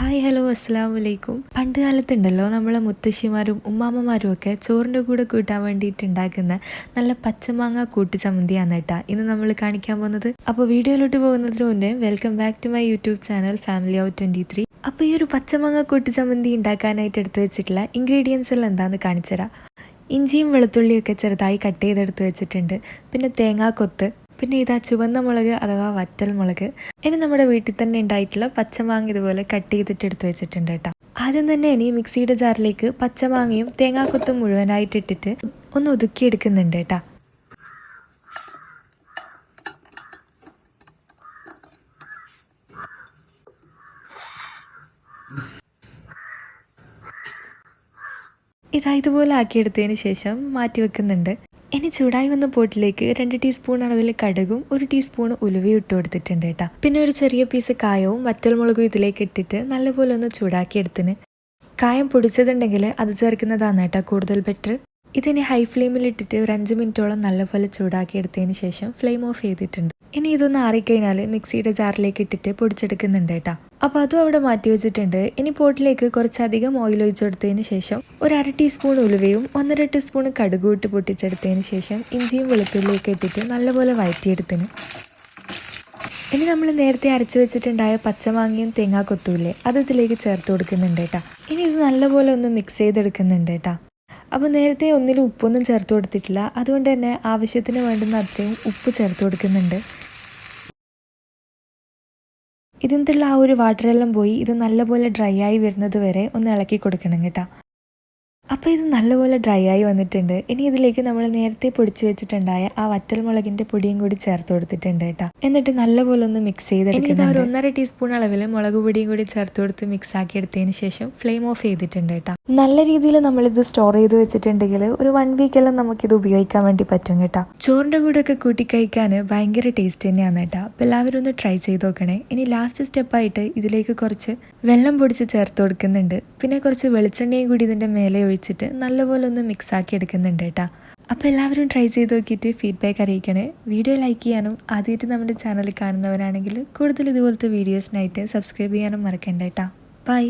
Hi hello അസ്സാം വലൈക്കും പണ്ട് കാലത്തുണ്ടല്ലോ നമ്മളെ മുത്തശ്ശിമാരും ഉമ്മാമ്മമാരും ഒക്കെ ചോറിന്റെ കൂടെ കൂട്ടാൻ വേണ്ടിയിട്ട് ഉണ്ടാക്കുന്ന നല്ല പച്ചമാങ്ങ കൂട്ടി ചമ്മന്തിയാണ് കേട്ടാ. ഇന്ന് നമ്മൾ കാണിക്കാൻ പോകുന്നത്. അപ്പോൾ വീഡിയോയിലോട്ട് പോകുന്നതിന് മുന്നേ welcome back to my YouTube channel family out twenty three അപ്പോൾ ഈ ഒരു പച്ചമാങ്ങ കൂട്ടി ചമ്മന്തി ഉണ്ടാക്കാനായിട്ട് എടുത്തു വെച്ചിട്ടുള്ള ഇൻഗ്രീഡിയൻസ് എല്ലാം എന്താണെന്ന് കാണിച്ചുതരാം. ഇഞ്ചിയും വെളുത്തുള്ളിയും ഒക്കെ ചെറുതായി കട്ട് ചെയ്തെടുത്ത് വെച്ചിട്ടുണ്ട്. പിന്നെ തേങ്ങാക്കൊത്ത് പിന്നെ ഇതാ ചുവന്ന മുളക് അഥവാ വറ്റൽ മുളക്. ഇനി നമ്മുടെ വീട്ടിൽ തന്നെ ഉണ്ടായിട്ടുള്ള പച്ചമാങ്ങ ഇതുപോലെ കട്ട് ചെയ്തിട്ട് എടുത്ത് വെച്ചിട്ടുണ്ട് കേട്ടോ. ആദ്യം തന്നെ ഇനി മിക്സിയുടെ ജാറിലേക്ക് പച്ചമാങ്ങയും തേങ്ങാക്കൊത്തും മുഴുവനായിട്ട് ഇട്ടിട്ട് ഒന്ന് ഒതുക്കിയെടുക്കുന്നുണ്ട് കേട്ടോ. ഇതാ ഇതുപോലെ ആക്കിയെടുത്തതിന് ശേഷം മാറ്റി വെക്കുന്നുണ്ട്. ഇനി ചൂടായി വന്ന പോട്ടിലേക്ക് രണ്ട് ടീസ്പൂൺ അളവിൽ കടുകും ഒരു ടീസ്പൂൺ ഉലുവയും ഇട്ട് കൊടുത്തിട്ടുണ്ട് കേട്ടോ. പിന്നെ ഒരു ചെറിയ പീസ് കായവും വറ്റൽമുളകും ഇതിലേക്ക് ഇട്ടിട്ട് നല്ലപോലെ ഒന്ന് ചൂടാക്കി എടുത്തിന്. കായം പൊടിച്ചതുണ്ടെങ്കിൽ അത് ചേർക്കുന്നതാണ് കേട്ടോ കൂടുതൽ ബെറ്റർ ഇതിനെ ഹൈ ഫ്ലെയിമിൽ ഇട്ടിട്ട് ഒരു അഞ്ച് മിനിറ്റോളം നല്ലപോലെ ചൂടാക്കി എടുത്തതിന് ശേഷം ഫ്ലെയിം ഓഫ് ചെയ്തിട്ടുണ്ട്. ഇനി ഇതൊന്ന് ആറിക്കഴിഞ്ഞാൽ മിക്സിയുടെ ജാറിലേക്ക് ഇട്ടിട്ട് പൊടിച്ചെടുക്കുന്നുണ്ട് കേട്ടോ. അപ്പോൾ അതും അവിടെ മാറ്റി വെച്ചിട്ടുണ്ട്. ഇനി പോട്ടിലേക്ക് കുറച്ചധികം ഓയിൽ ഒഴിച്ചു കൊടുത്തതിന് ശേഷം ഒരു അര ടീസ്പൂൺ ഉലുവയും ഒന്നര ടീസ്പൂൺ കടുക് ഇട്ട് പൊട്ടിച്ചെടുത്തതിന് ശേഷം ഇഞ്ചിയും വെളുത്തുള്ളിയൊക്കെ ഇട്ടിട്ട് നല്ലപോലെ വഴറ്റിയെടുത്തിന് ഇനി നമ്മൾ നേരത്തെ അരച്ചു വെച്ചിട്ടുണ്ടായ പച്ചമാങ്ങയും തേങ്ങാ കൊത്തൂല്ലേ അത് ഇതിലേക്ക് ചേർത്ത് കൊടുക്കുന്നുണ്ട് കേട്ടോ. ഇനി ഇത് നല്ലപോലെ ഒന്ന് മിക്സ് ചെയ്തെടുക്കുന്നുണ്ട് കേട്ടോ. അപ്പോൾ നേരത്തെ ഒന്നിലും ഉപ്പൊന്നും ചേർത്ത് കൊടുത്തിട്ടില്ല. അതുകൊണ്ട് തന്നെ ആവശ്യത്തിന് വേണ്ടുന്ന അത്രയും ഉപ്പ് ചേർത്ത് കൊടുക്കുന്നുണ്ട്. ഇതിനുള്ള ആ ഒരു വാട്ടറെല്ലാം പോയി. ഇത് നല്ലപോലെ ഡ്രൈ ആയി വരുന്നത് വരെ ഒന്ന് ഇളക്കി കൊടുക്കണം കേട്ടോ. അപ്പോൾ ഇത് നല്ലപോലെ ഡ്രൈ ആയി വന്നിട്ടുണ്ട്. ഇനി ഇതിലേക്ക് നമ്മൾ നേരത്തെ പൊടിച്ചു വെച്ചിട്ടുണ്ടായ ആ വറ്റൽമുളകിന്റെ പൊടിയും കൂടി ചേർത്ത് കൊടുത്തിട്ടുണ്ട് കേട്ടോ. എന്നിട്ട് നല്ലപോലെ ഒന്ന് മിക്സ് ചെയ്തെടുക്കുന്നത് ഒരു ഒന്നര ടീസ്പൂൺ അളവിൽ മുളക് പൊടിയും കൂടി ചേർത്ത് കൊടുത്ത് മിക്സ് ആക്കി എടുത്തതിന് ശേഷം ഫ്ലെയിം ഓഫ് ചെയ്തിട്ടുണ്ട് കേട്ടോ. നല്ല രീതിയിൽ നമ്മളിത് സ്റ്റോർ ചെയ്ത് വെച്ചിട്ടുണ്ടെങ്കിൽ ഒരു വൺ വീക്കെല്ലാം നമുക്കിത് ഉപയോഗിക്കാൻ വേണ്ടി പറ്റും കേട്ടോ. ചോറിന്റെ കൂടെയൊക്കെ കൂട്ടി കഴിക്കാൻ ഭയങ്കര ടേസ്റ്റ് തന്നെയാണ് കേട്ടോ. അപ്പോൾ എല്ലാവരും ഒന്ന് ട്രൈ ചെയ്ത് നോക്കണേ. ഇനി ലാസ്റ്റ് സ്റ്റെപ്പായിട്ട് ഇതിലേക്ക് കുറച്ച് വെള്ളം പൊടിച്ച് ചേർത്ത് കൊടുക്കുന്നുണ്ട്. പിന്നെ കുറച്ച് വെളിച്ചെണ്ണയും കൂടി ഇതിന്റെ മേലെ ഒഴിച്ചിട്ട് നല്ലപോലെ ഒന്ന് മിക്സ് ആക്കി എടുക്കുന്നുണ്ട് കേട്ടോ. അപ്പോൾ എല്ലാവരും ട്രൈ ചെയ്ത് നോക്കിയിട്ട് ഫീഡ്ബാക്ക് അറിയിക്കണേ. വീഡിയോ ലൈക്ക് ചെയ്യാനും ആദ്യമായിട്ട് നമ്മുടെ ചാനൽ കാണുന്നവരാണെങ്കിൽ കൂടുതൽ ഇതുപോലത്തെ വീഡിയോസിനായിട്ട് സബ്സ്ക്രൈബ് ചെയ്യാനും മറക്കണ്ട കേട്ടോ. ബൈ